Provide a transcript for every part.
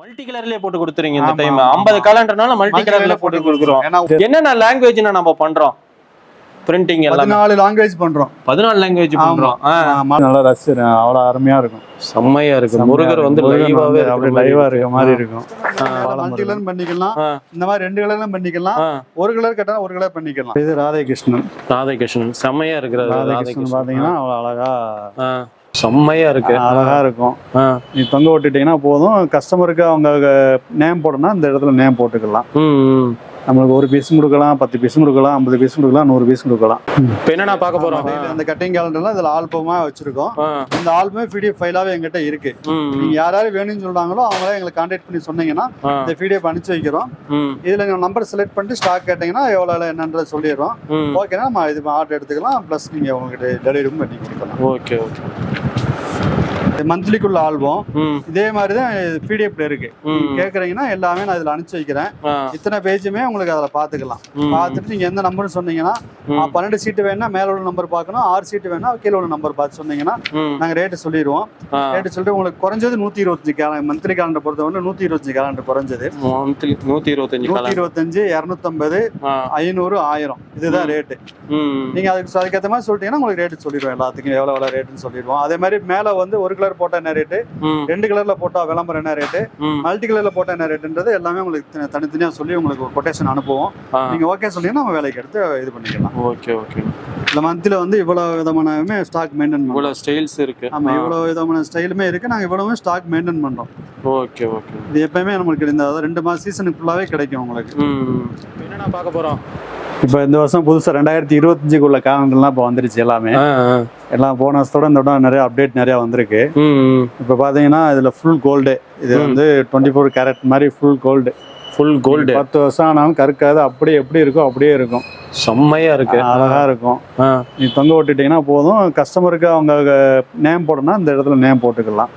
Multi கலர்லயே போட்டு கொடுத்துறீங்க இந்த time ஐம்பது. கலர்ன்றனால மல்டி கலர்ல போட்டு கொடுக்குறோம். என்னென்ன லாங்குவேஜ்னா நம்ம பண்றோம்? பிரிண்டிங் எல்லாம். பதினாலு லாங்குவேஜ் பண்றோம். பதினாலு லாங்குவேஜ். பண்றோம். நல்லா ரசிச்சிருக்கேன் அவ்வளவு அருமையா இருக்கும். செம்மையா இருக்கு முருகர். வந்து லைவாவே வந்து அப்படியே லைவா இருக்க மாதிரி இருக்கும். மல்டி கலர் பண்ணிக்கலாம். இந்த மாதிரி ரெண்டு கலர்லும் பண்ணிக்கலாம். ஒரு கலர் கட்டா ஒரு கலர் பண்ணிக்கலாம். இது ராதாகிருஷ்ணன். ராதாகிருஷ்ணன். செம்மையா இருக்கிறது ராதாகிருஷ்ணன் பாத்தீங்கன்னா அவ்வளவு அழகா செம்மையா இருக்கு. அழகா இருக்கும். நீ தொங்க விட்டுட்டீங்கன்னா போதும். கஸ்டமருக்கு அவங்க நேம் போடணும்னா இந்த இடத்துல நேம் போட்டுக்கலாம். நம்மளுக்கு ஒரு பீஸ் கொடுக்கலாம் பத்து பீஸ் கொடுக்கலாம் ஐம்பது பீஸ் கொடுக்கலாம் நூறு பீஸ் கொடுக்கலாம். இப்ப என்னண்ணா பார்க்க போறோம்? அந்த கட்டிங் கேலண்டர்லாம் இதுல ஆல்பமா வச்சிருக்கோம். இந்த ஆல்பமே பிடிஎஃப் ஃபைலாவே எங்கிட்ட இருக்கு. நீங்க யாராவது வேணும்னு சொல்றாங்களோ அவங்களே எங்களை கான்டாக்ட் பண்ணி சொன்னீங்கன்னா இந்த பிடிஎஃப் அனுப்பிச்சு வைக்கிறோம். இதுல நீங்க நம்பர் செலக்ட் பண்ணிட்டு ஸ்டாக் கேட்டீங்கன்னா எவ்வளவு என்னன்றதை சொல்லிடுறோம். ஓகேனா நம்ம இது ஆர்டர் எடுத்துக்கலாம். ப்ளஸ் நீங்க உங்களுக்கு டெலிவரியும் பண்ணி கொடுக்கலாம். ஓகே ஓகே மந்த்லிக்குள்ள ஆல்பம். இதே மாதிரி தான் பிடிஎஃப்ல இருக்கு. கேக்குறீங்கன்னா எல்லாமே நான் இதுல அனுப்பிச்சு வைக்கிறேன். இத்தனை பேஜுமே உங்களுக்கு அதில் பார்த்துக்கலாம் ம். பார்த்துட்டு நீங்கள் எந்த நம்பர்னு சொன்னீங்கன்னா பன்னெண்டு சீட்டு வேணா மேல உள்ள நம்பர் பார்க்கணும் ஆறு சீட்டு வேணா கீழே உள்ள நம்பர் பார்த்து சொன்னீங்கன்னா ம், நாங்கள் ரேட்டு சொல்லிடுவோம். ரேட்டு சொல்லிட்டு உங்களுக்கு குறைஞ்சது நூற்றி இருபத்தஞ்சு கேல மந்த்லி கேலண்டர் பொறுத்தவரை நூற்றி இருபத்தஞ்சு கேலண்டர் குறைஞ்சது. நூத்தி இருபத்தஞ்சு கலர் இருபத்தஞ்சு இரநூத்தம்பது ஐநூறு ஆயிரம். இதுதான் ரேட்டு ம், நீங்கள் அதுக்கு அதுக்கேற்ற மாதிரி சொல்லிட்டீங்கன்னா உங்களுக்கு ரேட்டு சொல்லிடுவோம் எல்லாத்துக்கும் எவ்வளோ எவ்வளோ ரேட்டுன்னு சொல்லிடுவோம். அதே மாதிரி மேலே வந்து ஒரு கலர் போட்டால் என்ன ரேட்டு ரெண்டு கலரில் போட்டால் விளம்பரம் என்ன ரேட்டு. மல்டி கலரில் போட்டால் என்ன ரேட்டுன்றது எல்லாமே உங்களுக்கு தனித்தனியாக சொல்லி உங்களுக்கு ஒரு கொட்டேஷன் அனுப்புவோம். ஆ, நீங்கள் ஓகே சொன்னீங்கன்னா நம்ம வேலைக்கு எடுத்து இது பண்ணிக்கலாம். ஓகே ஓகே இந்த மந்த்ல வந்து இவ்வளவு விதமானமே ஸ்டாக் மெயின்டைன் இவ்வளவு ஸ்டைல்ஸ் இருக்கு. ஆமா ஆ, இவ்வளவு விதமான ஸ்டைலுமே இருக்கு. நாங்க இவ்வளவு ஸ்டாக் மெயின்டைன் பண்றோம். ஓகே ஓகே இது எப்பயுமே நம்மளுக்கு இந்த அதாவது ரெண்டு மாசம் சீசனுக்கு ஃபுல்லாவே கிடைக்கும் உங்களுக்கு. ம் என்னண்ணா பார்க்க போறோம்? இப்போ இந்த வருஷம் புதுசாக ரெண்டாயிரத்தி இருபத்தஞ்சுக்குள்ள கேலண்டர்லாம் இப்போ வந்துருச்சு எல்லாமே. எல்லாம் போன வருஷத்தோட இந்த வட்டம் நிறைய அப்டேட் நிறைய வந்திருக்கு. இப்போ பார்த்தீங்கன்னா இதில் ஃபுல் கோல்டு இது. வந்து டுவெண்ட்டி ஃபோர் கேரட் மாதிரி ஃபுல் கோல்டு ஃபுல் கோல்டு பத்து வருஷம் ஆனாலும் கருக்காது. அப்படியே எப்படி இருக்கோ அப்படியே இருக்கும். செம்மையா இருக்கு. அழகா இருக்கும். நீ தொங்க விட்டுட்டீங்கன்னா போதும். கஸ்டமருக்கு அவங்க நேம் போடணும்னா இந்த இடத்துல நேம் போட்டுக்கலாம்.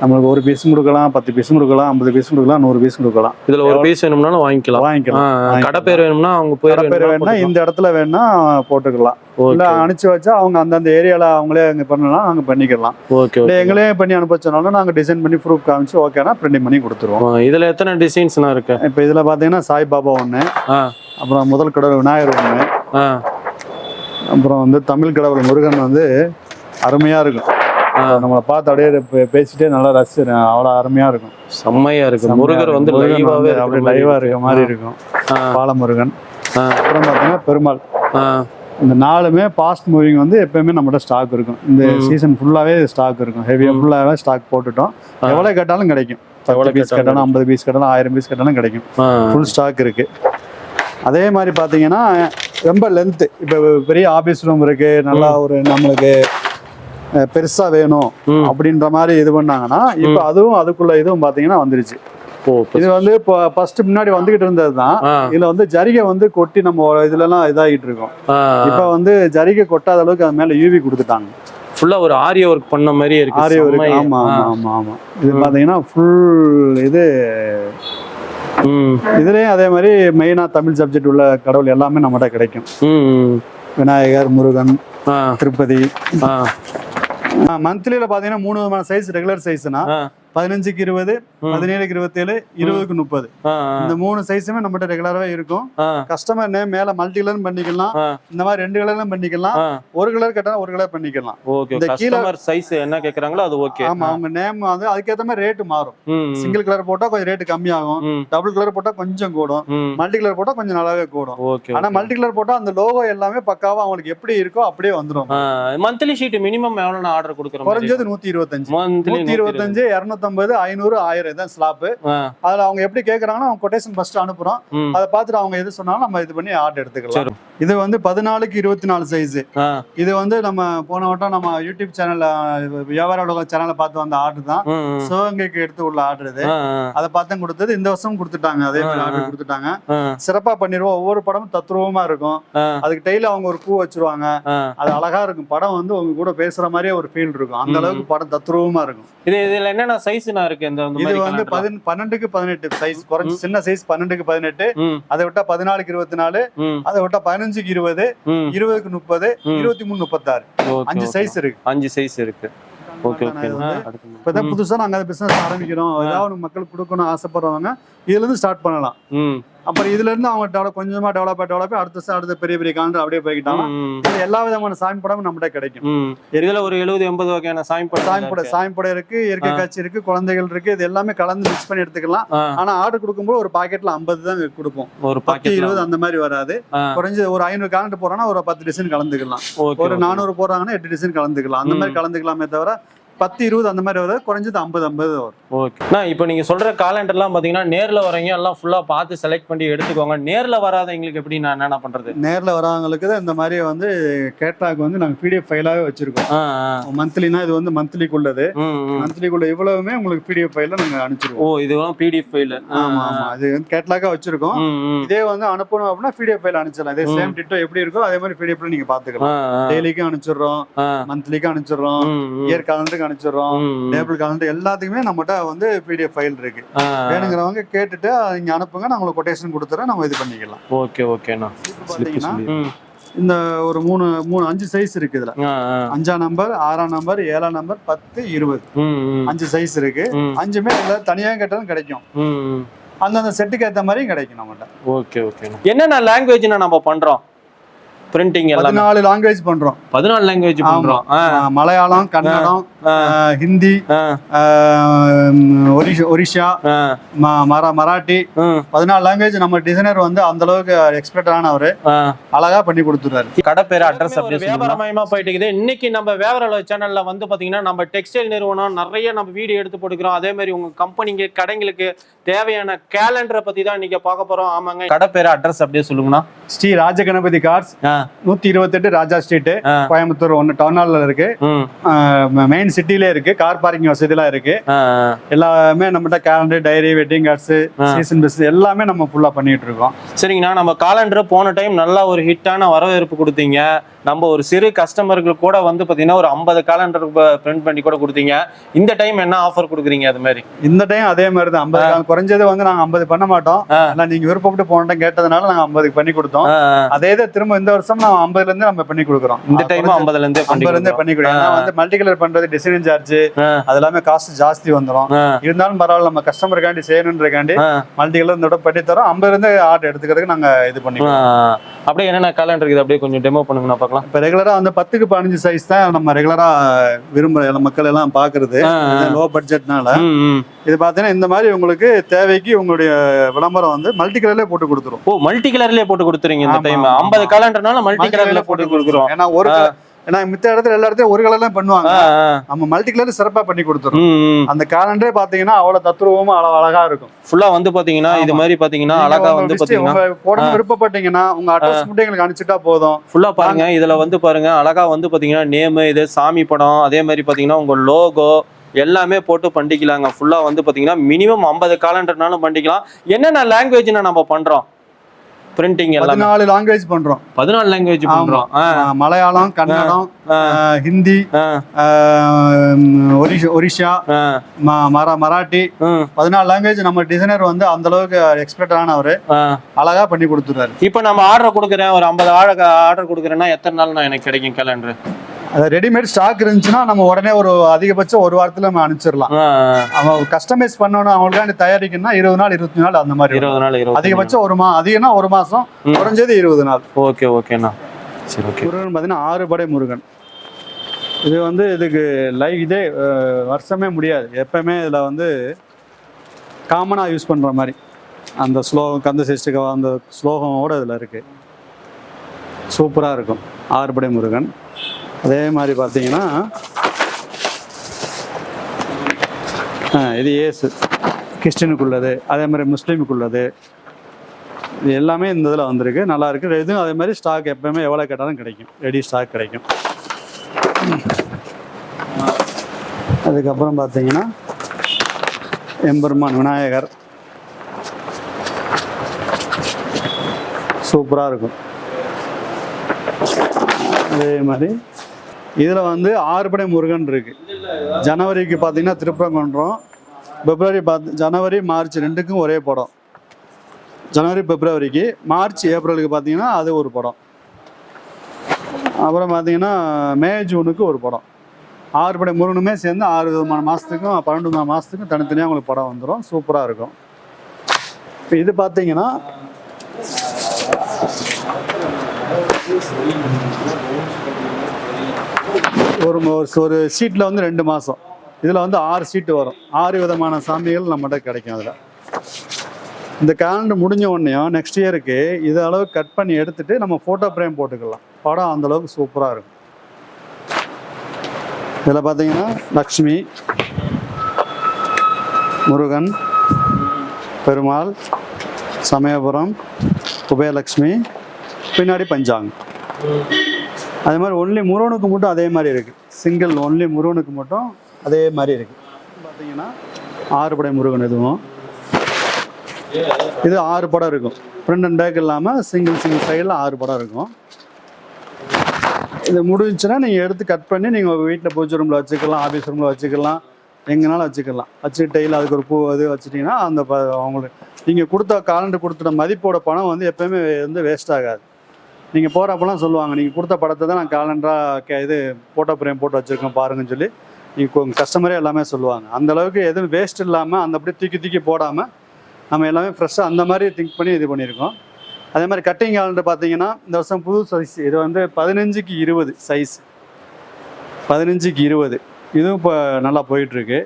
நம்மளுக்கு ஒரு பீஸ் கொடுக்கலாம் பத்து பீஸ் கொடுக்கலாம் ஐம்பது பீஸ் கொடுக்கலாம் நூறு பீஸ் கொடுக்கலாம். இதுல ஒரு பீஸ் வேணும்னாலும் வாங்கிக்கலாம். வாங்கிக்கலாம். கடை பேர் வேணும்னா அவங்க கடை பேர் வேணா இந்த இடத்துல வேணா போட்டுக்கலாம். இல்ல அனுப்பிச்சு வச்சா அவங்க அந்தந்த ஏரியால அவங்களே அங்க பண்ணலாம் அங்க பண்ணிக்கலாம். ஓகே இல்ல எங்களே பண்ணி அனுப்பிச்சனாலும் நாங்க டிசைன் பண்ணி ப்ரூஃப் காமிச்சு ஓகேனா பிரிண்டிங் பண்ணி கொடுத்துருவோம். இதுல எத்தனை டிசைன்ஸ்லாம் இருக்கு? இப்போ இதுல பாத்தீங்கன்னா சாய்பாபா ஒண்ணு ஆ, அப்புறம் முதல் கடவுள் விநாயகர் ஒண்ணு ஆ, அப்புறம் வந்து தமிழ் கடவுள் முருகன் வந்து அருமையா இருக்கும். நம்மளை பார்த்து அப்படியே பேசிட்டே நல்லா ரசிச்சிருக்கேன் அவ்வளவு அருமையா இருக்கும். செம்மையா இருக்கு. செம்மையா முருகர் இருக்கும். வந்து வந்து அப்படியே லைவா இருக்க. மாதிரி இருக்கும். பாலமுருகன். அப்புறம் பாத்தீங்கன்னா பெருமாள். இந்த நாலுமே பாஸ்ட் மூவிங் வந்து எப்பயுமே நம்மகிட்ட ஸ்டாக் இருக்கும். இந்த. சீசன் ஃபுல்லாவே ஸ்டாக் இருக்கும். ஹெவியா ஃபுல்லாவே ஸ்டாக் போட்டுட்டோம். ஆ. எவ்வளவு கேட்டாலும் கிடைக்கும். எவ்வளவு பீஸ் கேட்டாலும் ஐம்பது பீஸ் கேட்டாலும் ஆயிரம் பீஸ் கேட்டாலும் கிடைக்கும். ஃபுல் ஸ்டாக் இருக்கு. அதே மாதிரி பாத்தீங்கன்னா ரொம்ப லென்த் இப்போ பெரிய ஆபீஸ் ரூம் இருக்கு. நல்லா ஒரு நம்மளுக்கு பெருசா வேணும். அப்படின்ற மாதிரி இது பண்ணாங்கன்னா இப்போ அதுவும் அதுக்குள்ள இதுவும் பாத்தீங்கன்னா வந்துருச்சு. இது வந்து இப்போ ஃபர்ஸ்ட் முன்னாடி வந்துகிட்டு இருந்தது தான் இதுல வந்து ஜரிகை வந்து கொட்டி நம்ம இதுலலாம் இதாகிட்டு இருக்கோம். இப்போ வந்து ஜரிகை கொட்டாத அளவுக்கு அது மேல யூவி கொடுத்துட்டாங்க. ஃபுல்லா ஒரு ஆரிய ஒர்க் பண்ண மாதிரியே இருக்கு. ஆரியோ செம்மையா. ஆமா ஆமா ஆமா இது பாத்தீங்கன்னா ஃபுல் இது. இதுலயும் அதே மாதிரி மெயினா தமிழ் சப்ஜெக்ட் உள்ள கடவுள் எல்லாமே நம்மகிட்ட கிடைக்கும். விநாயகர் முருகன் திருப்பதி. மந்த்லியில பாத்தீங்கன்னா மூணு விதமான சைஸ் ரெகுலர் சைஸ்னா பதினஞ்சுக்கு இருபது. பதினேழுக்கு இருபத்தேழு இருபதுக்கு முப்பது. இந்த மூணு சைஸுமே நம்மகிட்ட ரெகுலராகவே இருக்கும். கஸ்டமர் நேம் மேல மல்டி கலரும் பண்ணிக்கலாம் இந்த மாதிரி ரெண்டு கலரும் பண்ணிக்கலாம். ஒரு கலர் கேட்டா ஒரு கலர் பண்ணிக்கலாம். இந்த கீழ- சைஸ் என்ன கேக்குறாங்களோ அது ஓகே ஆமா அவங்க நேம் வந்து அதுக்கேற்ற மாதிரி ரேட்டு மாறும். சிங்கிள் கலர் போட்டா கொஞ்சம் ரேட்டு கம்மியாகும். டபுள் கலர் போட்டா கொஞ்சம் கூடும். மல்டி கலர் போட்டா கொஞ்சம் நல்லாவே கூடும். ஆனா மல்டி கலர் போட்டா அந்த லோகோ எல்லாமே பக்காவா அவங்களுக்கு எப்படி இருக்கோ அப்படியே வந்துடும் மந்த்லி ஷீட் மினிமம் எவ்வளவு ஆர்டர் கொடுக்குற மாதிரி குறைஞ்சது நூத்தி இருபத்தஞ்சு. நூத்தி இருபத்தஞ்சு. இருநூத்தம்பது ஐநூறு ஆயிரம் தான் ஸ்லாப் அதுல அவங்க எப்படி கேக்குறாங்கன்னா அவங்க கொட்டேஷன் ஃபர்ஸ்ட் அனுப்புறோம். அதை பார்த்துட்டு அவங்க எது சொன்னாலும் நம்ம இது பண்ணி ஆர்டர் எடுத்துக்கலாம். இது வந்து பதினாலுக்கு இருபத்தி நாலு சைஸ் இது வந்து நம்ம போன வட்டம் நம்ம யூடியூப் சேனல்ல வியாபார உலக சேனலை பார்த்து வந்த ஆர்டர் தான். சிவகங்கைக்கு எடுத்து உள்ள ஆர்டர் இது. அதை பார்த்து கொடுத்தது. இந்த வருஷம் கொடுத்துட்டாங்க. அதே மாதிரி. ஆர்டர் கொடுத்துட்டாங்க. சிறப்பா பண்ணிடுவோம். ஒவ்வொரு படமும் தத்ரூபமா இருக்கும். அதுக்கு டெய்லி அவங்க ஒரு பூ வச்சிருவாங்க. அது அழகா இருக்கும். படம் வந்து உங்க கூட பேசுற மாதிரியே ஒரு ஃபீல் இருக்கும். அந்த. அளவுக்கு படம் தத்ரூபமா இருக்கும். இது இதுல என்னென்ன சைஸ்னா இருக்கு இந்த இது வந்து பன்னெண்டுக்கு பதினெட்டு சைஸ் குறைஞ்சு. சின்ன சைஸ் பன்னெண்டுக்கு பதினெட்டு. அதை விட்டா பதினாலுக்கு இருபத்தி நாலு அதை விட்டா பதினஞ்சுக்கு இருபது. இருபதுக்கு முப்பது. இருபத்தி மூணு முப்பத்தாறு. அஞ்சு. சைஸ் இருக்கு. அஞ்சு சைஸ் இருக்கு. இப்பதான் புதுசா நாங்க அந்த பிசினஸ் ஆரம்பிக்கிறோம். ஏதாவது மக்களுக்கு கொடுக்கணும் ஆசைப்படுறவங்க இதுல இருந்து ஸ்டார்ட் பண்ணலாம். அப்புறம் இதுல இருந்து அவங்க டெவலப் கொஞ்சமா டெவலப் டெவலப் அடுத்த அடுத்த பெரிய பெரிய காலண்டர் அப்படியே போய்கிட்டாங்க எல்லா விதமான சாமி படமும் நம்மகிட்ட கிடைக்கும். இதுல ஒரு எழுபது எண்பது வகையான சாமி படம் சாமி படம் சாமி படம் இருக்கு இயற்கை காட்சி இருக்கு குழந்தைகள் இருக்கு இது எல்லாமே கலந்து மிக்ஸ் பண்ணி எடுத்துக்கலாம். ஆனா ஆர்டர் கொடுக்கும்போது ஒரு பாக்கெட்ல ஐம்பது தான் கொடுப்போம். ஒரு பத்து பாக்கெட் இருபது அந்த மாதிரி வராது. குறைஞ்சது ஒரு ஐநூறு காலண்டர் போறோம்னா ஒரு பத்து டிசைன் கலந்துக்கலாம். ஒரு நானூறு போறாங்கன்னா எட்டு டிசைன் கலந்துக்கலாம். அந்த மாதிரி கலந்துக்கலாமே தவிர பத்து இருபது அந்த மாதிரி வராது குறைஞ்சது ஐம்பது ஐம்பது வரும். ஓகே. நான் இப்போ நீங்க சொல்ற காலண்டர்லாம் பாத்தீங்கன்னா நேர்ல வரீங்க எல்லாம் ஃபுல்லா பார்த்து செலக்ட் பண்ணி எடுத்துக்கோங்க. நேர்ல வராதவங்களுக்கு எப்படி நான் என்னென்ன பண்றது? நேர்ல வரவங்களுக்கு தான் இந்த மாதிரி வந்து கேட்லாக் வந்து நாங்க பிடிஎஃப் ஃபைலாவே வச்சிருக்கோம். மந்த்லினா இது வந்து மந்த்லிக்குள்ளது. மந்த்லிக்குள்ள இவ்வளவுமே உங்களுக்கு பிடிஎஃப் ஃபைல நாங்க ஓ அனுப்பிச்சிருவோம் இதுவெல்லாம் பிடிஎஃப் ஃபைல் ஆமா ஆமா. அது வந்து கேட்லாக்கா வச்சிருக்கோம். இதே வந்து அனுப்பணும் அப்படின்னா பிடிஎஃப் ஃபைல் அனுப்பிச்சிடலாம். இதே சேம் டிட்டோ எப்படி இருக்கோ அதே மாதிரி பிடிஎஃப்ல நீங்க பாத்துக்கலாம். டெய்லிக்கும் அனுப்பிச்சிடுறோம். மந்த்லிக்கும் அனுப்பிச்சிடுறோம். இயர் காலண்டருக்கு அனுப்பிச்சிடுறோம். டேபிள் காலண்டர் எல்லாத்துக்குமே நம்மகிட்ட வந்து பிடிஎஃப் ஃபைல் இருக்கு. வேணுங்கிறவங்க கேட்டுட்டு இங்க அனுப்புங்க. நான் உங்களுக்கு கொட்டேஷன் கொடுத்துறேன். நம்ம இது பண்ணிக்கலாம். ஓகே ஓகேண்ணா இப்போ பாத்தீங்கன்னா இந்த ஒரு மூணு மூணு அஞ்சு சைஸ் இருக்கு இதுல. அஞ்சாம் நம்பர் ஆறாம் நம்பர் ஏழாம் நம்பர் பத்து இருபது. அஞ்சு சைஸ் இருக்கு. அஞ்சுமே இதுல தனியாக கேட்டாலும் கிடைக்கும். அந்தந்த செட்டுக்கு ஏத்த மாதிரியும் கிடைக்கும் நம்மகிட்ட. ஓகே ஓகேண்ணா என்னென்ன லாங்குவேஜ்னா நம்ம பண்றோம்? பிரிண்டிங் எல்லாமே. பதினாலு லாங்குவேஜ் பண்றோம். பதினாலு லாங்குவேஜ் பண்றோம். மலையாளம் கன்னடம் ஹிந்தி ஒரிஷா மராட்டி. பதினாலு லாங்குவேஜ் நம்ம டிசைனர் வந்து அந்த அளவுக்கு எக்ஸ்பர்ட் ஆனவர். அழகா பண்ணி கொடுத்துறாரு கடை பேர் அட்ரஸ் வியாபாரமயமா போயிட்டு இருக்குது இன்னைக்கு நம்ம வியாபார சேனல்ல வந்து பாத்தீங்கன்னா நம்ம டெக்ஸ்டைல் நிறுவனம் நிறைய நம்ம வீடியோ எடுத்து போட்டுக்கிறோம். அதே மாதிரி உங்க கம்பெனிக்கு கடைங்களுக்கு தேவையான கேலண்டரை பத்தி தான் இன்னைக்கு பார்க்க போறோம். ஆமாங்க. கடை பேர் அட்ரஸ் அப்படியே சொல்லுங்கண்ணா. ஸ்ரீ ராஜகணபதி கார்ஸ் ஆ, நூத்தி இருபத்தெட்டு ராஜா ஸ்ட்ரீட். கோயம்புத்தூர் ஒன்னு டவுன் ஹால்ல இருக்கு. மெயின் சிட்டிலே இருக்கு கார் பார்க்கிங் வசதிலாம் இருக்கு. ஆ, ஆ. எல்லாமே நம்மகிட்ட calendar diary wedding cards season பிஸ் எல்லாமே நம்ம ஃபுல்லா பண்ணிட்டு இருக்கோம். சரிங்கண்ணா நம்ம காலண்டர் போன டைம் நல்லா ஒரு ஹிட்டான வரவேற்பு கொடுத்தீங்க. நம்ம ஒரு சிறு கஸ்டமர்கள் கூட வந்து பாத்தீங்கன்னா ஒரு ஐம்பது காலண்டர் பிரிண்ட் பண்ணி கூட கொடுத்தீங்க. இந்த டைம் என்ன ஆஃபர் கொடுக்குறீங்க அது மாதிரி? இந்த டைம் அதே மாதிரி தான் ஐம்பது குறைஞ்சது வந்து நாங்க ஐம்பது பண்ண மாட்டோம். ஆ. ஆனா நீங்க விருப்பப்பட்டு போன time கேட்டதுனால நாங்க ஐம்பதுக்கு பண்ணி கொடுத்தோம். அதே இதை திரும்ப இந்த வருஷம் நம்ம ஐம்பதுல இருந்து நம்ம பண்ணி கொடுக்குறோம். இந்த டைம் ஐம்பதுல இருந்தே ஐம்பதுல இருந்தே பண்ணி கொடுக்குறோம். வந்து மல்டி கலர் பண்றது டிசைனிங் சார்ஜ். அது எல்லாமே காஸ்ட் ஜாஸ்தி வந்துடும் இருந்தாலும் பரவாயில்ல நம்ம கஸ்டமருக்காண்டி செய்யணுன்றக்காண்டி மல்டி கலர் இந்த பண்ணி தரோம். ஐம்பதுல இருந்து ஆர்டர் எடுத்துக்கிறதுக்கு நாங்க இது ஆ. பண்ணிக்கிறோம் அப்படியே என்னென்ன காலண்டர் இருக்குது? அப்படியே கொஞ்சம் டெமோ பண்ணுங்கண்ணா பார்க்கலாம். இப்ப ரெகுலரா வந்து பத்துக்கு பதினஞ்சு சைஸ் தான் நம்ம ரெகுலரா விரும்புற மக்கள் எல்லாம் பாக்குறது. லோ பட்ஜெட்னால. இது பாத்தீங்கன்னா இந்த மாதிரி உங்களுக்கு தேவைக்கு உங்களுடைய விளம்பரம் வந்து மல்டி கலர்லயே போட்டு கொடுத்துரும். ஓ மல்டி கலர்லயே போட்டு கொடுத்துறீங்க இந்த டைம் ஐம்பது. காலண்டர்னால மல்டி கலர்ல போட்டு கொடுக்குறோம். ஏன்னா ஒரு ஏன்னா மித்த இடத்துல எல்லா இடத்துலயும் ஒரு கலர்லாம் பண்ணுவாங்க. நம்ம மல்டி கலர் சிறப்பா பண்ணி கொடுத்துரும். அந்த கேலண்டரே பாத்தீங்கன்னா அவ்வளவு தத்ரூபமா அழ- அழகா இருக்கும். ஃபுல்லா வந்து பாத்தீங்கன்னா இது. மாதிரி பாத்தீங்கன்னா அழகா வந்து பாத்தீங்கன்னா போடணும் விருப்பப்பட்டீங்கன்னா உங்க அட்ரஸ் மட்டும் எங்களுக்கு அனுப்பிச்சிட்டா போதும். ஃபுல்லா பாருங்க இதுல வந்து பாருங்க அழகா வந்து பாத்தீங்கன்னா நேமு இது சாமி படம் அதே மாதிரி பாத்தீங்கன்னா உங்க லோகோ எல்லாமே போட்டு பண்ணிக்கலாங்க. ஃபுல்லா வந்து பாத்தீங்கன்னா மினிமம் ஐம்பது காலண்டர்னாலும் பண்ணிக்கலாம். என்னென்ன லாங்குவேஜ்னா நம்ம பண்றோம்? பிரிண்டிங் எல்லாமே. பதினாலு லாங்குவேஜ் பண்றோம். பதினாலு லாங்குவேஜ். பண்றோம். மலையாளம் கன்னடம் ஹிந்தி ஒரிஷா மரா மராட்டி. பதினாலு லாங்குவேஜ் நம்ம டிசைனர் வந்து அந்த அளவுக்கு எக்ஸ்பர்ட் ஆனவர். அழகா பண்ணி கொடுத்துறாரு இப்போ நம்ம ஆர்டர் கொடுக்குறேன் ஒரு ஐம்பது ஆர்டர் கொடுக்குறேன்னா எத்தனை நாள் நான் எனக்கு கிடைக்கும் கேலண்டர் அது ரெடிமேட் ஸ்டாக் இருந்துச்சுன்னா நம்ம உடனே ஒரு அதிகபட்சம் ஒரு வாரத்துல நம்ம அனுப்பிச்சிடலாம். அவன் கஸ்டமைஸ் பண்ணணும் அவங்களுக்காண்டி தயாரிக்கணும்னா இருபது நாள் இருபத்தி நாள் அந்த மாதிரி. இருபது நாள் அதிகபட்சம் ஒரு மா அதிகம்னா ஒரு மாசம். குறைஞ்சது இருபது நாள். ஓகே ஓகேண்ணா. சரி ஓகே. முருகன் பார்த்தீங்கன்னா ஆறு படை முருகன். இது வந்து இதுக்கு லைவ் இதே வருஷமே முடியாது. எப்பவுமே இதில் வந்து காமனாக யூஸ் பண்ணுற மாதிரி. அந்த ஸ்லோகம் கந்த சிஷ்டிக அந்த ஸ்லோகமோட இதில் இருக்குது சூப்பராக இருக்கும். ஆறுபடை முருகன். அதே மாதிரி பார்த்தீங்கன்னா இது ஏசு கிறிஸ்டினுக்குள்ளது அதே மாதிரி முஸ்லீமுக்குள்ளது. இது எல்லாமே இந்த இதில் வந்திருக்கு. நல்லா இருக்குது இதுவும் அதே மாதிரி ஸ்டாக் எப்போயுமே எவ்வளோ கேட்டாலும் கிடைக்கும். ரெடி ஸ்டாக் கிடைக்கும். அதுக்கப்புறம் பார்த்தீங்கன்னா எம்பெருமான் விநாயகர். சூப்பராக இருக்கும். அதே மாதிரி இதில் வந்து ஆறுபடை முருகன் இருக்கு. ஜனவரிக்கு பார்த்தீங்கன்னா திருப்பரங்குன்றம் பிப்ரவரி பார்த்து ஜனவரி மார்ச் ரெண்டுக்கும் ஒரே படம். ஜனவரி பிப்ரவரிக்கு மார்ச் ஏப்ரலுக்கு பார்த்தீங்கன்னா அது ஒரு படம். அப்புறம் பார்த்தீங்கன்னா மே ஜூனுக்கு ஒரு படம். ஆறு படை முருகனுமே சேர்ந்து ஆறு விதமான மாதத்துக்கும் பன்னெண்டு விதமான மாதத்துக்கும் தனித்தனியாக உங்களுக்கு படம் வந்துடும் சூப்பராக இருக்கும். இப்போ இது பார்த்தீங்கன்னா ஒரு ஒரு சீட்டில் வந்து ரெண்டு மாதம் இதில் வந்து ஆறு சீட்டு வரும். ஆறு விதமான சாமிகள் நம்மகிட்ட கிடைக்கும் அதில். இந்த கேலண்டர் முடிஞ்ச உடனேயும் நெக்ஸ்ட் இயருக்கு இது அளவு கட் பண்ணி எடுத்துட்டு நம்ம ஃபோட்டோ ஃப்ரேம் போட்டுக்கலாம். படம் அந்தளவுக்கு சூப்பராக இருக்கும். இதில் பார்த்தீங்கன்னா லக்ஷ்மி முருகன் பெருமாள் சமயபுரம் குபேலக்ஷ்மி பின்னாடி பஞ்சாங் அதே மாதிரி ஒன்லி முருகனுக்கு மட்டும் அதே மாதிரி இருக்குது சிங்கிள் ஒன்லி முருகனுக்கு மட்டும் அதே மாதிரி இருக்குது பார்த்தீங்கன்னா ஆறு படை முருகன் இதுவும். இது ஆறு படம் இருக்கும். ஃப்ரண்ட் அண்ட் பேக் இல்லாமல் சிங்கிள் சிங்கிள் சைடில் ஆறு படம் இருக்கும். இது முடிஞ்சுன்னா நீங்கள் எடுத்து கட் பண்ணி நீங்கள் உங்கள் வீட்டில் பூஜை ரூமில் வச்சுக்கலாம் ஆஃபீஸ் ரூமில் வச்சுக்கலாம் எங்கேனாலும் வச்சுக்கலாம். வச்சு டெய்லி அதுக்கு ஒரு பூ இது வச்சுட்டிங்கன்னா அந்த ப அவங்களுக்கு நீங்கள் கொடுத்த காலண்டர் கொடுத்துட்ட மதிப்போட பணம் வந்து எப்போயுமே வந்து வேஸ்ட் ஆகாது. நீங்கள் போகிறப்பெல்லாம் சொல்லுவாங்க நீங்கள் கொடுத்த படத்தை தான் நான் காலண்டராக கே இது ஃபோட்டோ ஃப்ரேம் போட்டு வச்சுருக்கேன் பாருங்கன்னு சொல்லி. நீங்கள் கஸ்டமரே எல்லாமே சொல்லுவாங்க. அந்த அளவுக்கு எதுவும் வேஸ்ட் இல்லாமல் அந்த அப்படியே தூக்கி தூக்கி போடாமல் நம்ம எல்லாமே ஃப்ரெஷ்ஷாக அந்த மாதிரி திங்க் பண்ணி இது பண்ணியிருக்கோம். அதே மாதிரி கட்டிங் கேலண்டர் பார்த்தீங்கன்னா இந்த வருஷம் புது சைஸ் இது வந்து பதினஞ்சுக்கு இருபது சைஸ் பதினஞ்சுக்கு இருபது. இதுவும் இப்போ நல்லா போயிட்டுருக்கு.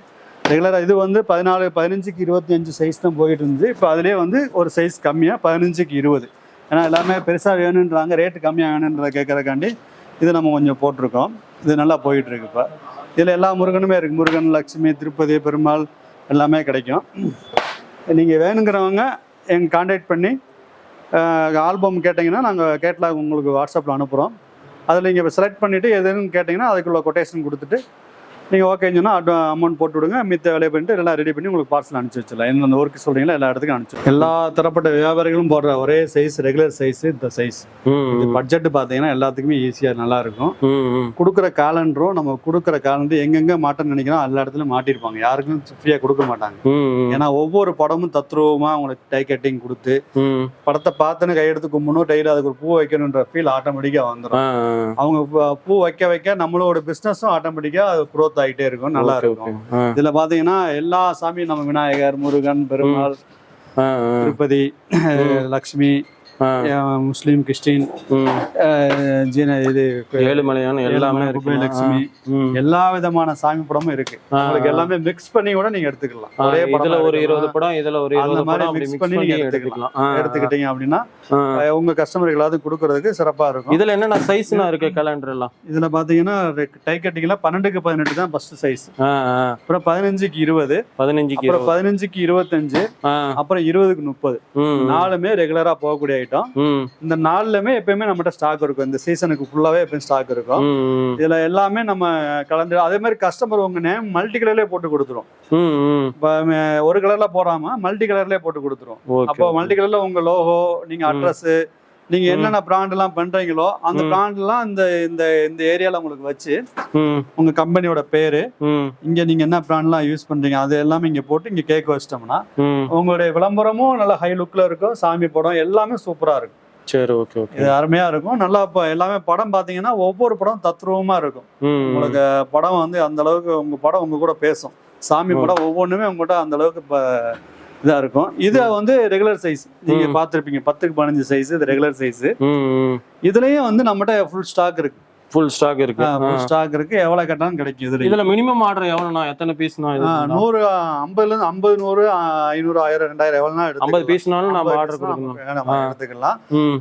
ரெகுலராக இது வந்து பதினாலு பதினஞ்சுக்கு இருபத்தி அஞ்சு சைஸ் தான் போயிட்டு இருந்துச்சு இப்போ அதுலேயே வந்து ஒரு சைஸ் கம்மியாக பதினஞ்சுக்கு இருபது. ஏன்னா எல்லாமே பெருசாக வேணுன்றாங்க ரேட்டு கம்மியாக வேணுன்றதை கேட்குறக்காண்டி இது நம்ம கொஞ்சம் போட்டிருக்கோம். இது நல்லா போயிட்டுருக்கு இப்போ. இதில் எல்லா முருகனுமே இருக்குது முருகன் லட்சுமி திருப்பதி பெருமாள் எல்லாமே கிடைக்கும். நீங்கள் வேணுங்கிறவங்க எங்க காண்டாக்ட் பண்ணி ஆல்பம் கேட்டிங்கன்னா நாங்கள் கேட்லாக் உங்களுக்கு வாட்ஸ்அப்பில் அனுப்புகிறோம் அதில் நீங்கள் இப்போ செலக்ட் பண்ணிவிட்டு எதுன்னு கேட்டிங்கன்னா அதுக்குள்ள கொட்டேஷன் கொடுத்துட்டு நீங்கள் ஓகேன்னு சொன்னால் அட்வா அமௌண்ட் போட்டு விடுங்க. மித்த வேலையை பண்ணிட்டு எல்லாம் ரெடி பண்ணி உங்களுக்கு பார்சல் அனுப்பிச்சி வச்சிடலாம். எந்தெந்த ஒர்க்கு சொல்கிறீங்களோ எல்லா இடத்துக்கும் அனுப்பிச்சு எல்லா தரப்பட்ட வியாபாரிகளும் போடுற ஒரே சைஸ் ரெகுலர் சைஸ் இந்த சைஸ் பட்ஜெட் பார்த்தீங்கன்னா எல்லாத்துக்குமே ஈஸியாக நல்லா இருக்கும். கொடுக்குற காலண்டரும் நம்ம கொடுக்குற காலண்டர் எங்கெங்க மாட்டேன்னு நினைக்கிறோம் எல்லா இடத்துலையும் மாட்டிருப்பாங்க. யாருக்கும் ஃப்ரீயாக கொடுக்க மாட்டாங்க. ஏன்னா ஒவ்வொரு படமும் தத்ரூபமா உங்களுக்கு டை கட்டிங் கொடுத்து படத்தை பார்த்துன்னு கையெடுத்து கும்பணும் டெய்லி அதுக்கு ஒரு பூ வைக்கணுன்ற ஃபீல் ஆட்டோமேட்டிக்காக வந்துடும் அவங்க பூ- பூ வைக்க வைக்க நம்மளோட பிஸ்னஸும் ஆட்டோமேட்டிக்காக அது க்ரோத் ஆகிட்டே இருக்கும் நல்லா இருக்கும். இதுல பாத்தீங்கன்னா எல்லா சாமியும் நம்ம விநாயகர் முருகன் பெருமாள் திருப்பதி லக்ஷ்மி முஸ்லீம் கிறிஸ்டின் ஜீன இது ஏழுமலையான எல்லாமே இருக்கு. குபேலட்சுமி ம். எல்லா விதமான சாமி படமும் இருக்கு. உங்களுக்கு எல்லாமே மிக்ஸ் பண்ணி கூட நீங்க எடுத்துக்கலாம். ஒரே படமா இதுல ஒரு. இருபது படம் இதுல ஒரு இருபது மாதிரி மிக்ஸ் பண்ணி நீங்க எடுத்துக்கலாம். எடுத்துக்கிட்டீங்க அப்படின்னா உங்க கஸ்டமருக்கு எல்லாத்தையும் கொடுக்கறதுக்கு சிறப்பா இருக்கும். இதுல என்னென்ன சைஸ்னா இருக்கு கேலண்டர் எல்லாம்? இதுல பாத்தீங்கன்னா டை கட்டிங்ல பன்னெண்டுக்கு பதினெட்டு தான் ஃபர்ஸ்ட் சைஸ். அப்புறம் பதினஞ்சுக்கு இருபது. பதினஞ்சுக்கு அப்புறம் பதினஞ்சுக்கு இருபத்தஞ்சு. அப்புறம் இருபதுக்கு முப்பது. நாலுமே ரெகுலரா போகக்கூடிய ஐட்டம் இந்த நாலுலயுமே எப்பயுமே நம்மகிட்ட ஸ்டாக் இருக்கும். இந்த சீசனுக்கு ஃபுல்லாவே எப்பயும் ஸ்டாக் இருக்கும். இதுல எல்லாமே நம்ம கலந்து அதே மாதிரி கஸ்டமர் உங்க நேம் மல்டி கலர்லயே போட்டு கொடுத்துரும். ஒரு கலர்ல போடாம மல்டி கலர்லயே போட்டு கொடுத்துரும். அப்போ. மல்டி கலர்ல உங்க லோகோ நீங்க. அட்ரஸ் நீங்க. என்னென்ன பிராண்ட் எல்லாம் பண்றீங்களோ அந்த. பிராண்ட் எல்லாம் இந்த இந்த இந்த ஏரியால உங்களுக்கு வச்சு உங்க கம்பெனியோட பேரு இங்க நீங்க என்ன பிராண்ட்லாம் யூஸ் பண்றீங்க அது எல்லாமே இங்க போட்டு இங்க கேக் வச்சிட்டோம்னா. உங்களுடைய விளம்பரமும் நல்ல ஹை லுக்ல இருக்கும் சாமி படம் எல்லாமே சூப்பரா இருக்கும் சரி ஓகே ஓகே இது அருமையா இருக்கும் நல்லா இப்போ எல்லாமே படம் பாத்தீங்கன்னா ஒவ்வொரு படம் தத்ரூபமா இருக்கும். உங்களுக்கு படம் வந்து அந்த அளவுக்கு உங்க படம் உங்க கூட பேசும் சாமி. படம் ஒவ்வொன்றுமே உங்ககிட்ட அந்த அளவுக்கு இப்போ இதா இருக்கும். இது வந்து ரெகுலர் சைஸ் நீங்க ம். பார்த்திருப்பீங்க பத்துக்கு பதினஞ்சு சைஸ் இது ரெகுலர் சைஸ். இதுலயும் வந்து நம்மகிட்ட ஃபுல் ஸ்டாக் இருக்கு. ஃபுல் ஸ்டாக் இருக்கு. ஃபுல் ஸ்டாக் இருக்கு. எவ்வளவு கேட்டாலும் கிடைக்கும் இதுல. இதுல மினிமம் ஆர்டர் எவ்வளவுண்ணா? எத்தனை பீஸ்னா இது நூறு ஐம்பதுல இருந்து ஐம்பது நூறு ஐநூறு ஆயிரம் ரெண்டாயிரம் ஐம்பது எடுத்து பீஸ்னாலும் நம்ம ஆர்டர் கொடுக்கணும். நம்ம. எடுத்துக்கலாம்.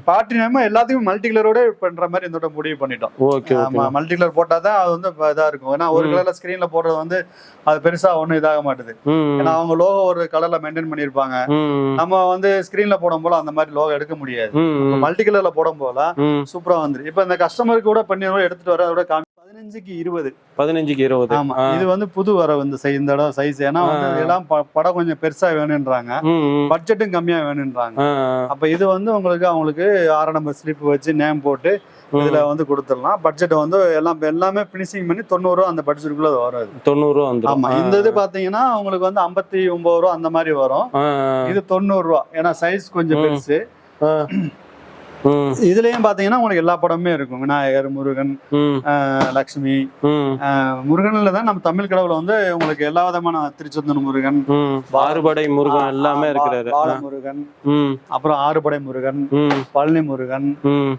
பார்ட்டி நேம் எல்லாத்தையும் மல்டி கலரோட பண்ற மாதிரி இந்த முடிவு பண்ணிட்டோம். ஓகே மல்டி கலர் போட்டாதான் அது வந்து இதா இருக்கும். ஏன்னா ஒரு. கலர்ல ஸ்கிரீன்ல போடுறது வந்து அது பெருசா ஒண்ணும் இதாக மாட்டுது. ஏன்னா அவங்க லோகோ ஒரு கலர்ல மெயின்டைன் பண்ணிருப்பாங்க நம்ம வந்து ஸ்கிரீன்ல போடும் போல அந்த மாதிரி லோகோ எடுக்க முடியாது. மல்டி கலர்ல போடும் போல சூப்பரா வந்துரு. இப்ப இந்த கஸ்டமருக்கு கூட பண்ணி எடுத்துட்டு வர அதோட காமி பதினஞ்சுக்கு இருபது. பதினஞ்சுக்கு இருபது. ஆமா. இது வந்து புது வரவு இந்த சை- இந்த இடம் சைஸ் ஏன்னா வந்து. எல்லாம் படம் கொஞ்சம் பெருசா வேணும்ன்றாங்க. பட்ஜெட்டும் கம்மியா வேணும்ன்றாங்க. அப்ப இது வந்து உங்களுக்கு அவங்களுக்கு ஆறு நம்பர் ஸ்லிப் வச்சு நேம் போட்டு. இதுல வந்து கொடுத்துடலாம். பட்ஜெட் வந்து எல்லாம் எல்லாமே பினிஷிங் பண்ணி தொண்ணூறு ரூபா அந்த பட்ஜெட்டுக்குள்ள வரும் தொண்ணூறு ரூபா ஆமா இந்த இது பாத்தீங்கன்னா உங்களுக்கு வந்து ஐம்பத்தி ஒன்பது ரூபா அந்த மாதிரி வரும். இது தொண்ணூறு ரூபா. ஏன்னா சைஸ் கொஞ்சம். பெருசு. இதுலயும் பாத்தீங்கன்னா உங்களுக்கு எல்லா படமுமே இருக்கும். விநாயகர் முருகன் லக்ஷ்மி. முருகன்ல தான் நம்ம தமிழ் கடவுள வந்து உங்களுக்கு எல்லா விதமான திருச்செந்தூர் முருகன் ஆறுபடை முருகன் எல்லாமே இருக்கிறாரு. முருகன் அப்புறம் ஆறுபடை முருகன் பழனி முருகன்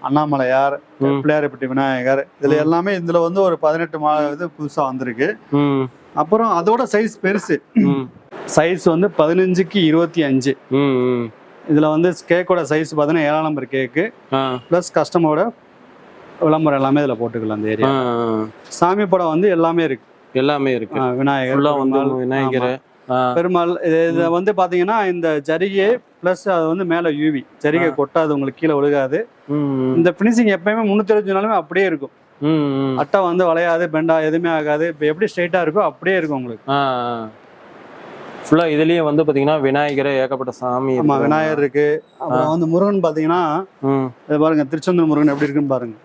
அண்ணாமலையார் ம். பிள்ளையார்பட்டி விநாயகர் இதுல எல்லாமே இதுல வந்து ஒரு பதினெட்டு மா இது புதுசா வந்திருக்கு. அப்புறம் அதோட சைஸ் பெருசு. சைஸ் வந்து பதினஞ்சுக்கு இருபத்தி அஞ்சு. இதுல வந்து கேக்கோட சைஸ் பார்த்தீங்கன்னா ஏழாம் நம்பர் கேக்கு ப்ளஸ் கஸ்டமரோட விளம்பரம் எல்லாமே இதுல போட்டுக்கலாம் அந்த ஏரியா. சாமி படம் வந்து எல்லாமே இருக்கு. எல்லாமே இருக்கு. விநாயகர் விநாயகர். பெருமாள் இது வந்து பாத்தீங்கன்னா இந்த ஜரிகை ப்ளஸ் அது வந்து மேல யூவி ஜரிகை கொட்டாது உங்களுக்கு கீழே விழுகாது ம் இந்த ஃபினிஷிங் எப்பயுமே முன்னூத்தி இருபத்தி நாலுமே அப்படியே இருக்கும். அட்டை வந்து வளையாது பெண்டா எதுவுமே ஆகாது. இப்போ எப்படி ஸ்ட்ரைட்டா இருக்கோ அப்படியே இருக்கும் உங்களுக்கு. ஃபுல்லா இதுலயே வந்து பாத்தீங்கன்னா விநாயகர் ஏகப்பட்ட சாமி ஆமா இருக்கு. விநாயகர் இருக்கு. அப்புறம் வந்து முருகன் இது பாருங்க திருச்செந்தூர் முருகன் எப்படி இருக்குன்னு பாருங்க.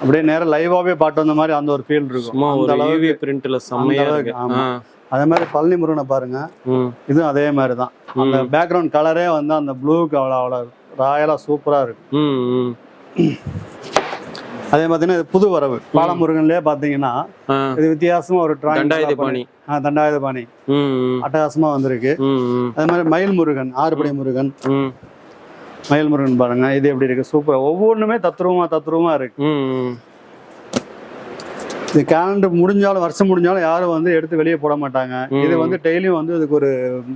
அப்படியே நேரா லைவாவே பாட்டு வந்த மாதிரி அந்த ஒரு ஃபீல் இருக்கும். அந்த யூவி பிரிண்ட்ல செம்மையா இருக்கு. ஆமா. அதே மாதிரி பழனி முருகனை பாருங்க. இதுவும் அதே மாதிரி தான் அந்த பேக்ரவுண்ட் கலரே வந்து அந்த ப்ளூக்கு அவ்வளோ அவ்வளோ ராயலா சூப்பரா இருக்கு. அதே பார்த்தீங்கன்னா இது புது வரவு. பாலமுருகன்லயே பார்த்தீங்கன்னா ஆ. இது வித்தியாசமா ஒரு தண்டாயுத பாணி. தண்டாயுத பாணி. அட்டகாசமா வந்திருக்கு. அதே மாதிரி மயில் முருகன் ஆறுபடை முருகன். மயில் முருகன் பாருங்க இது எப்படி இருக்கு? சூப்பர். ஒவ்வொன்றுமே தத்ரூபமா தத்ரூபமா இருக்கு. இது கேலண்டர் முடிஞ்சாலும் வருஷம் முடிஞ்சாலும் யாரும் வந்து எடுத்து வெளியே போட மாட்டாங்க. இது வந்து டெய்லியும் வந்து இதுக்கு ஒரு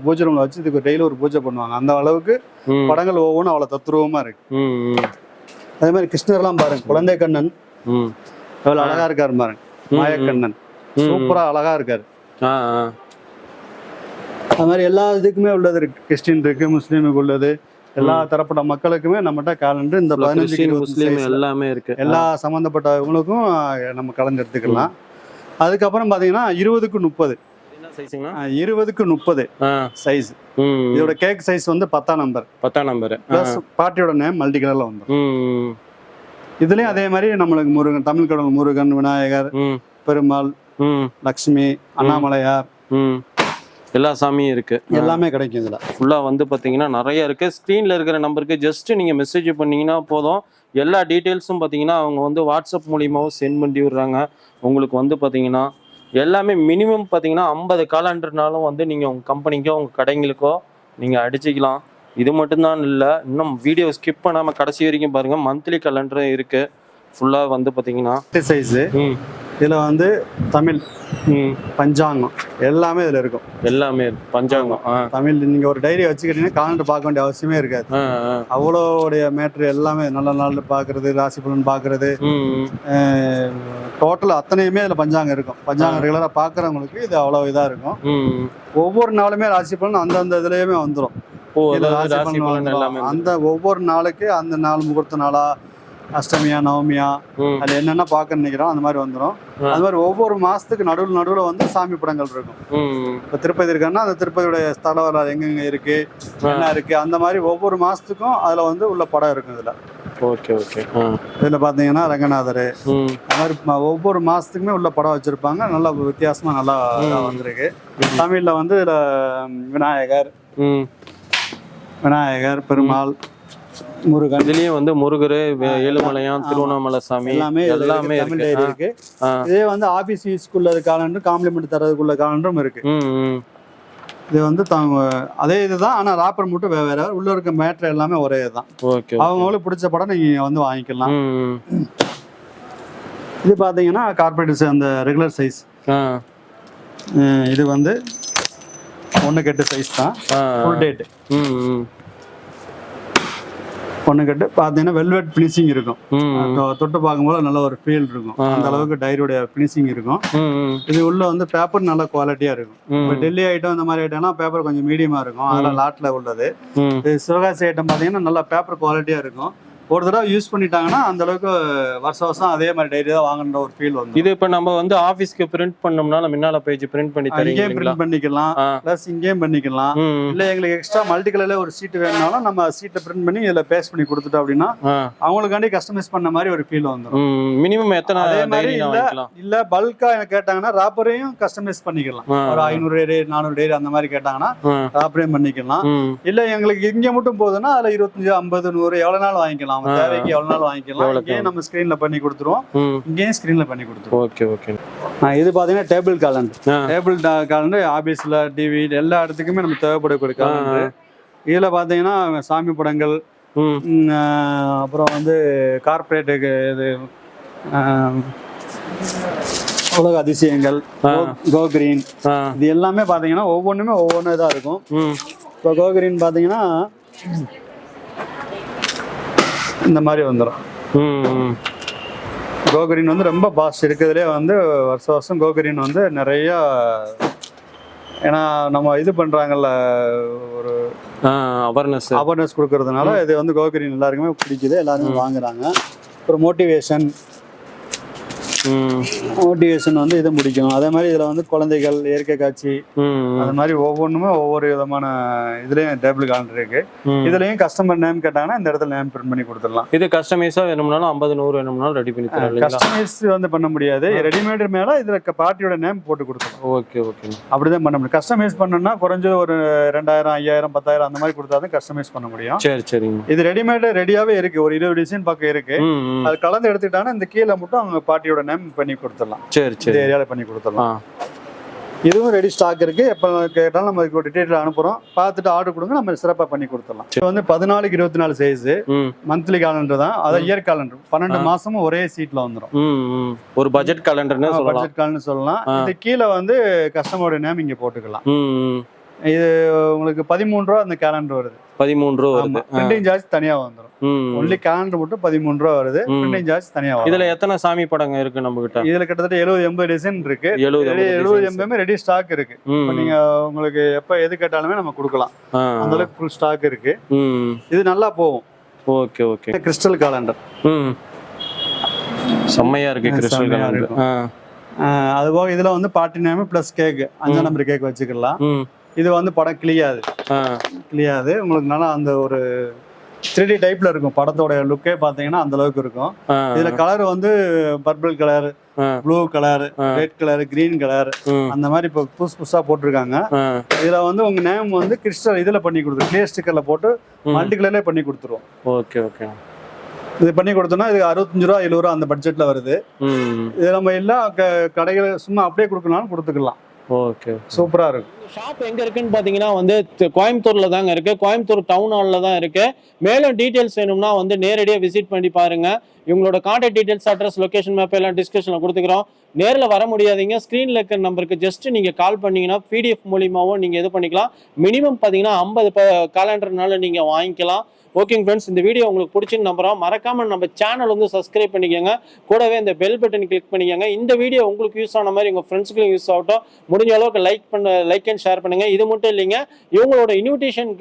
பூஜை ரூம்ல வச்சு இதுக்கு டெய்லி ஒரு பூஜை பண்ணுவாங்க. அந்த அளவுக்கு படங்கள் ஒவ்வொன்றும் அவ்வளோ தத்ரூபமா இருக்கு. அதே மாதிரி கிருஷ்ணர்லாம் பாருங்க குழந்தை கண்ணன். எவ்வளவு அழகா இருக்காரு பாருங்க மாயக்கண்ணன். சூப்பரா அழகா இருக்காரு. அது மாதிரி எல்லா இதுக்குமே உள்ளது இருக்கு கிறிஸ்டின் இருக்கு முஸ்லீமுக்கு உள்ளது. எல்லா தரப்பட்ட மக்களுக்குமே நம்மகிட்ட காலண்டர் இந்த பதினஞ்சு முஸ்லீம் எல்லாமே இருக்கு. எல்லா சம்பந்தப்பட்டவங்களுக்கும் அஹ், நம்ம கலந்து எடுத்துக்கலாம். அதுக்கப்புறம் பாத்தீங்கன்னா இருபதுக்கு முப்பது. அஹ், இருபதுக்கு முப்பது சைஸ் ம் இதோட கேக் சைஸ் வந்து பத்தாம் நம்பர் பத்தாம் நம்பர் பிளஸ் பார்ட்டியோட நேம் மல்டி கலர்ல வந்துடும் ம் இதுலயும் அதே மாதிரி நம்மளுக்கு முருகன் தமிழ் கடவுள் முருகன் விநாயகர் பெருமாள் லக்ஷ்மி அண்ணாமலையார். எல்லா சாமியும் இருக்கு. எல்லாமே கிடைக்கும் இதுல. ஃபுல்லாக வந்து பார்த்தீங்கன்னா நிறைய இருக்கு. ஸ்க்ரீனில் இருக்கிற நம்பருக்கு ஜஸ்ட் நீங்கள் மெசேஜ் பண்ணீங்கன்னா போதும். எல்லா டீட்டெயில்ஸும் பார்த்தீங்கன்னா அவங்க வந்து வாட்ஸ்அப் மூலியமாகவும் சென்ட் பண்ணி விடுறாங்க. உங்களுக்கு வந்து பார்த்தீங்கன்னா எல்லாமே மினிமம் பார்த்தீங்கன்னா ஐம்பது காலண்டர்னாலும் வந்து நீங்கள் உங்கள் கம்பெனிக்கோ உங்கள் கடைங்களுக்கோ நீங்கள் அடிச்சுக்கலாம். இது மட்டும்தான் இல்லை இன்னும் வீடியோ ஸ்கிப் பண்ணாமல் கடைசி வரைக்கும் பாருங்கள் மந்த்லி கலண்டரும் இருக்குது ஃபுல்லாக வந்து பார்த்தீங்கன்னா சைஸ் ம். இதுல வந்து தமிழ் பஞ்சாங்கம். எல்லாமே இதுல இருக்கும். எல்லாமே பஞ்சாங்கம். தமிழ் நீங்க ஒரு டைரி வச்சுக்கிட்டீங்கன்னா காலண்டர் பார்க்க வேண்டிய அவசியமே இருக்காது. அவ்வளோடைய மேட்ரு எல்லாமே நல்ல நாள் பார்க்கறது ராசி பலன் பார்க்கறது. டோட்டல் அத்தனையுமே இதுல பஞ்சாங்கம் இருக்கும். பஞ்சாங்கம் ரெகுலரா பார்க்கறவங்களுக்கு இது அவ்வளோ இதா இருக்கும். ஒவ்வொரு நாளுமே ராசி பலன் அந்தந்த இதுலயுமே வந்துடும் அந்த ஒவ்வொரு நாளுக்கு அந்த நாள் முகூர்த்த நாளா அஷ்டமியா நவமியா அது என்னென்ன பார்க்க நினைக்கிறோம் அந்த மாதிரி வந்துடும். அது மாதிரி ஒவ்வொரு மாசத்துக்கு நடுவில் நடுவில் வந்து சாமி படங்கள் இருக்கும். இப்போ திருப்பதி இருக்கான்னா அந்த திருப்பதியுடைய ஸ்தல வரலாறு எங்கெங்க இருக்கு என்ன இருக்கு அந்த மாதிரி ஒவ்வொரு மாசத்துக்கும் அதுல வந்து உள்ள படம் இருக்கும் இதுல. Okay okay. இதுல பாத்தீங்கன்னா ரங்கநாதர். ம். அந்த மாதிரி ஒவ்வொரு மாசத்துக்குமே உள்ள படம் வச்சிருப்பாங்க. நல்லா வித்தியாசமா நல்லா வந்திருக்கு. தமிழ்ல வந்து இதுல விநாயகர். விநாயகர் பெருமாள். முருகன். இதுலயும் வந்து முருகர் ஏழுமலையான் திருவண்ணாமலை சாமி எல்லாமே எல்லாமே இருக்கு. இதே வந்து ஆபீஸ் யூஸ்க்குள்ள காலண்டர் காம்ப்ளிமெண்ட் தரதுக்குள்ள காலண்டரும் இருக்கு. இது வந்து தாங்க அதே இதுதான். ஆனா ராப்பர் மட்டும் வேற உள்ள இருக்க மேட்ரு எல்லாமே ஒரே இதுதான். ஓகே அவங்களுக்கு பிடிச்ச படம் நீங்க வந்து வாங்கிக்கலாம். இது பாத்தீங்கன்னா கார்பரேட் அந்த ரெகுலர் சைஸ் இது வந்து ஒன்று கெட்டு சைஸ் தான். ஃபுல் டேட் ஒன்று கெட்டு பார்த்தீங்கன்னா வெல்வெட் ஃபினிஷிங் இருக்கும். தொட்டு பார்க்கும்போது நல்ல ஒரு ஃபீல் இருக்கும். அந்த அளவுக்கு டைரியோட ஃபினிஷிங் இருக்கும். இது உள்ள வந்து பேப்பர் நல்ல குவாலிட்டியா இருக்கும். இப்போ டெல்லி ஐட்டம் இந்த மாதிரி ஐட்டம்னா பேப்பர் கொஞ்சம் மீடியமா இருக்கும். அதெல்லாம் லாட்ல உள்ளது. இது சிவகாசி ஐட்டம் பார்த்தீங்கன்னா நல்லா பேப்பர் குவாலிட்டியா இருக்கும். ஒரு தடவை யூஸ் பண்ணிட்டாங்கன்னா அந்த அளவுக்கு வருஷம் வருஷம் அதே மாதிரி டைரி தான் வாங்கன்ற ஒரு ஃபீல் வந்து இது இப்ப நம்ம வந்து ஆபீஸ்க்கு பிரிண்ட் பண்ணோம்னா நம்ம முன்னால பேஜ் பிரிண்ட் பண்ணி தரீங்களா பிரிண்ட் பண்ணிக்கலாம். ப்ளஸ் இங்கேயும் பண்ணிக்கலாம். இல்ல எங்களுக்கு எக்ஸ்ட்ரா மல்டி கலர்ல ஒரு சீட் வேணும்னாலும் நம்ம சீட்டை பிரிண்ட் பண்ணி இதுல பேஸ்ட் பண்ணி கொடுத்துட்டோம் அப்படின்னா. அவங்களுக்காண்டி கஸ்டமைஸ் பண்ண மாதிரி ஒரு ஃபீல் வந்துடும் மினிமம் எத்தனை அதே மாதிரி இல்ல இல்ல பல்கா கேட்டாங்கன்னா ராப்பரையும் கஸ்டமைஸ் பண்ணிக்கலாம். ஒரு ஐநூறு டேரி நானூறு டேரி அந்த மாதிரி கேட்டாங்கன்னா. ராப்பரையும் பண்ணிக்கலாம். இல்ல எங்களுக்கு இங்க மட்டும் போகுதுன்னா அதுல இருபத்தஞ்சு ஐம்பது நூறு எவ்வளவு நாள் வாங்கிக்கலாம். அவங்க. தேவைக்கு எவ்வளவு நாள் வாங்கிக்கலாம் இங்கேயும் நம்ம ஸ்கிரீன்ல பண்ணி கொடுத்துருவோம். இங்கேயும் ஸ்கிரீன்ல பண்ணி கொடுத்துருவோம். Okay okay. இது பாத்தீங்கன்னா டேபிள் காலண்டர். டேபிள் காலண்டர் ஆபீஸ்ல டிவி எல்லா இடத்துக்குமே நம்ம தேவைப்படக்கூடிய காலண்டர் இதுல பாத்தீங்கன்னா சாமி படங்கள் அப்புறம் வந்து கார்ப்பரேட்டுக்கு இது உலக அதிசயங்கள். கோ கிரீன் இது எல்லாமே பாத்தீங்கன்னா ஒவ்வொன்றுமே ஒவ்வொன்று இதாக இருக்கும் இப்போ கோ கிரீன் பாத்தீங்கன்னா இந்த மாதிரி வந்துடும். கோகரின் வந்து ரொம்ப பாஸ்ட் இருக்கிறதுலே வந்து வருஷம் வருஷம் கோகரின் வந்து நிறைய ஏன்னா நம்ம இது பண்றாங்கல்ல ஒரு awareness. அவேர்னஸ் கொடுக்கறதுனால இது வந்து கோகரின் எல்லாருக்குமே பிடிக்குது எல்லாருமே வாங்குறாங்க. ஒரு மோட்டிவேஷன் மோட்டிவேஷன் வந்து இது பிடிக்கும் அதே மாதிரி இதுல வந்து குழந்தைகள் இயற்கை காட்சி அது மாதிரி ஒவ்வொன்றுமே ஒவ்வொரு விதமான இதுலயும் டேபிள் காலண்டர் இருக்கு. இதுலயும் கஸ்டமர் நேம் கேட்டாங்கன்னா இந்த இடத்துல நேம் பிரிண்ட் பண்ணி கொடுத்துடலாம். இது கஸ்டமைஸா வேணும்னாலும் ஐம்பது நூறு வேணும்னாலும் ரெடி பண்ணி இல்லைங்களா? கஸ்டமைஸ் வந்து பண்ண முடியாது. ரெடிமேட் மேல இதுல பார்ட்டியோட நேம் போட்டு கொடுத்துடலாம். ஓகே ஓகே அப்படிதான் பண்ண முடியும். கஸ்டமைஸ் பண்ணணும்னா குறைஞ்சது ஒரு ரெண்டாயிரம் ஐயாயிரம் பத்தாயிரம் அந்த மாதிரி கொடுத்தா தான் கஸ்டமைஸ் பண்ண முடியும். சரி சரிங்க. இது ரெடிமேட் ரெடியாவே இருக்கு. ஒரு இருபது டிசைன் பக்கம் இருக்கு. அது கலந்து எடுத்துக்கிட்டாங்கன்னா இந்த கீழே மட்டும் அவங்க பார்ட்டியோட நேம் பண்ணி கொடுத்துடலாம். சரி இந்த சரி. ஏரியால பண்ணி ஆ. கொடுத்துடலாம் இதுவும் ரெடி ஸ்டாக் இருக்கு. எப்போ கேட்டாலும் நம்ம ஒரு டீட்டெயில் அனுப்புறோம். பார்த்துட்டு ஆர்டர் கொடுங்க நம்ம சிறப்பா பண்ணி கொடுத்துடலாம். இது வந்து பதினாலுக்கு இருபத்தி நாலு சைஸ் மந்த்லி காலண்டர் தான். அதான் இயர் காலண்டர் பன்னெண்டு மாசமும் ஒரே சீட்ல வந்துடும் ஒரு பட்ஜெட் கேலண்டர்னு பட்ஜெட் காலண்டர் சொல்லலாம். இது கீழே வந்து கஸ்டமரோட நேம் இங்க போட்டுக்கலாம். இது உங்களுக்கு பதிமூணு ரூபா அந்த கேலண்டர் வருது. பதிமூணு ரூபா வருது. பிரிண்டிங் சார்ஜ் தனியா வந்துடும் ஒன்லி கேலண்டர் மட்டும் பதிமூணு ரூபா வருது. பிரிண்டிங் சார்ஜ் தனியா வரும். இதுல எத்தனை சாமி படங்க இருக்கு நம்ம கிட்ட இதுல கிட்டத்தட்ட எழுபது எண்பது டிசைன் இருக்கு. எழுபது எழுபது எண்பதுமே ரெடி ஸ்டாக் இருக்கு. நீங்க உங்களுக்கு எப்ப எது கேட்டாலுமே நம்ம கொடுக்கலாம். அந்த அளவுக்கு ஃபுல் ஸ்டாக் இருக்கு. இது நல்லா போகும். Okay okay. கிறிஸ்டல் கேலண்டர் செம்மையா இருக்கு கிறிஸ்டல் கேலண்டர் இருக்கும். ஆ. அது போக இதுல வந்து பார்ட்டி நேம் பிளஸ் கேக் அஞ்சாம் நம்பர் கேக் வச்சுக்கலாம். இது வந்து படம் கிளியாது. கிளியாது. உங்களுக்கு நல்லா அந்த ஒரு த்ரீ டி டைப்ல இருக்கும். படத்தோட லுக்கே பாத்தீங்கன்னா அந்த அளவுக்கு இருக்கும். இதுல கலர் வந்து purple colour. Blue colour. Red colour green colour அந்த மாதிரி இப்போ புதுசு புதுசா போட்டிருக்காங்க. இதுல வந்து உங்க நேம் வந்து கிறிஸ்டல் இதுல பண்ணி கொடுத்துரும் கிளியர் ஸ்டிக்கர்ல போட்டு. மல்டி கலர்ல பண்ணி கொடுத்துருவோம். Okay okay. இது பண்ணி கொடுத்தோம்னா இது அறுபத்தஞ்சு ரூபா எழுபது ரூபா அந்த பட்ஜெட்ல வருது. இது நம்ம எல்லாம் க- கடைகள் சும்மா அப்படியே கொடுக்கணும்னாலும் கொடுத்துக்கலாம். ஓகே சூப்பரா இருக்கும் ஷாப் எங்க இருக்குன்னு பாத்தீங்கன்னா வந்து கோயம்புத்தூர்ல தாங்க இருக்கு. கோயம்புத்தூர் டவுன் ஹால்ல தான் இருக்கு. மேலும் டீடைல்ஸ் வேணும்னா வந்து நேரடியாக விசிட் பண்ணி பாருங்க. இவங்களோட contact details address location map எல்லாம் டிஸ்கஷன்ல கொடுத்துக்கிறோம். நேரில் வர முடியாதீங்க. ஸ்க்ரீனில் இருக்கிற நம்பருக்கு ஜஸ்ட் நீங்கள் கால் பண்ணீங்கன்னா பிடிஎஃப் மூலியமாகவும் நீங்கள் இது பண்ணிக்கலாம். மினிமம் பார்த்தீங்கன்னா ஐம்பது காலண்டர்னால நீங்கள் வாங்கிக்கலாம். ஓகேங்க ஃப்ரெண்ட்ஸ் இந்த வீடியோ உங்களுக்கு பிடிச்சின்னு நம்புகிறோம் மறக்காமல் நம்ம சேனல் வந்து சப்ஸ்கிரைப் பண்ணிக்கோங்க. கூடவே இந்த பெல் பட்டன் கிளிக் பண்ணிக்கோங்க. இந்த வீடியோ உங்களுக்கு யூஸ் ஆன மாதிரி உங்கள் ஃப்ரெண்ட்ஸ்க்கும் யூஸ் ஆகட்டும். முடிஞ்ச அளவுக்கு லைக் பண்ண லைக் அண்ட் ஷேர் பண்ணுங்க. இது மட்டும் இல்லைங்க இவங்களோட இன்விடேஷன்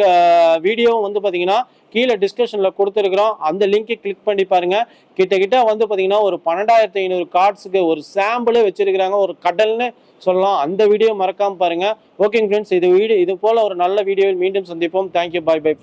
வீடியோவும் வந்து பார்த்தீங்கன்னா கீழே டிஸ்கஷனில் கொடுத்துருக்குறோம். அந்த லிங்கை கிளிக் பண்ணி பாருங்க. கிட்ட கிட்ட வந்து பார்த்தீங்கன்னா ஒரு பன்னெண்டாயிரத்தி ஐநூறு கார்ட்ஸுக்கு ஒரு சாம்பிளே வச்சுருக்கிறாங்க. ஒரு கடல்னு சொல்லலாம். அந்த வீடியோ மறக்காமல் பாருங்க. ஓகேங்க ஃப்ரெண்ட்ஸ் இது வீடியோ இது போல் ஒரு நல்ல வீடியோவில் மீண்டும் சந்திப்போம். Thank you bye bye